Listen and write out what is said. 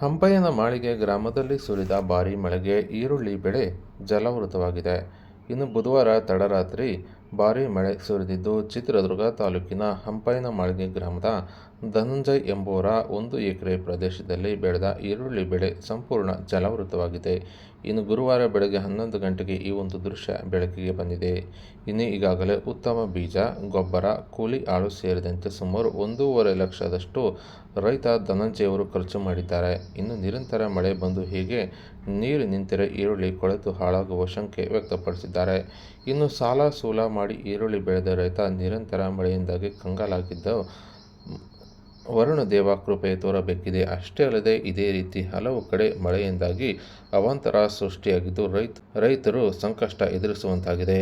ಹಂಪಯ್ಯನ ಮಾಳಿಗೆ ಗ್ರಾಮದಲ್ಲಿ ಸುರಿದ ಭಾರೀ ಮಳೆಗೆ ಈರುಳ್ಳಿ ಬೆಳೆ ಜಲಾವೃತವಾಗಿದೆ. ಇನ್ನು ಬುಧವಾರ ತಡರಾತ್ರಿ ಭಾರೀ ಮಳೆ ಸುರಿದಿದ್ದು, ಚಿತ್ರದುರ್ಗ ತಾಲೂಕಿನ ಹಂಪೈನ ಮಾಳಿಗೆ ಗ್ರಾಮದ ಧನಂಜಯ್ ಎಂಬುವರ ಒಂದು ಎಕರೆ ಪ್ರದೇಶದಲ್ಲಿ ಬೆಳೆದ ಈರುಳ್ಳಿ ಬೆಳೆ ಸಂಪೂರ್ಣ ಜಲಾವೃತವಾಗಿದೆ. ಇನ್ನು ಗುರುವಾರ ಬೆಳಗ್ಗೆ ಹನ್ನೊಂದು ಗಂಟೆಗೆ ಈ ಒಂದು ದೃಶ್ಯ ಬೆಳಕಿಗೆ ಬಂದಿದೆ. ಇನ್ನು ಈಗಾಗಲೇ ಉತ್ತಮ ಬೀಜ, ಗೊಬ್ಬರ, ಕೂಲಿ ಆಳು ಸೇರಿದಂತೆ ಸುಮಾರು ಒಂದೂವರೆ ಲಕ್ಷದಷ್ಟು ರೈತ ಧನಂಜಯವರು ಖರ್ಚು ಮಾಡಿದ್ದಾರೆ. ಇನ್ನು ನಿರಂತರ ಮಳೆ ಬಂದು ಹೀಗೆ ನೀರು ನಿಂತರೆ ಈರುಳ್ಳಿ ಕೊಳೆತು ಹಾಳಾಗುವ ಶಂಕೆ ವ್ಯಕ್ತಪಡಿಸಿದ್ದಾರೆ. ಇನ್ನು ಸಾಲ ಸೂಲ ಮಾಡಿ ಈರುಳ್ಳಿ ಬೆಳೆದ ರೈತ ನಿರಂತರ ಮಳೆಯಿಂದಾಗಿ ಕಂಗಾಲಾಗಿದ್ದು, ವರುಣದೇವ ಕೃಪೆ ತೋರಬೇಕಿದೆ. ಅಷ್ಟೇ ಅಲ್ಲದೆ ಇದೇ ರೀತಿ ಹಲವು ಕಡೆ ಮಳೆಯಿಂದಾಗಿ ಅವಾಂತರ ಸೃಷ್ಟಿಯಾಗಿದ್ದು, ರೈತರು ಸಂಕಷ್ಟ ಎದುರಿಸುವಂತಾಗಿದೆ.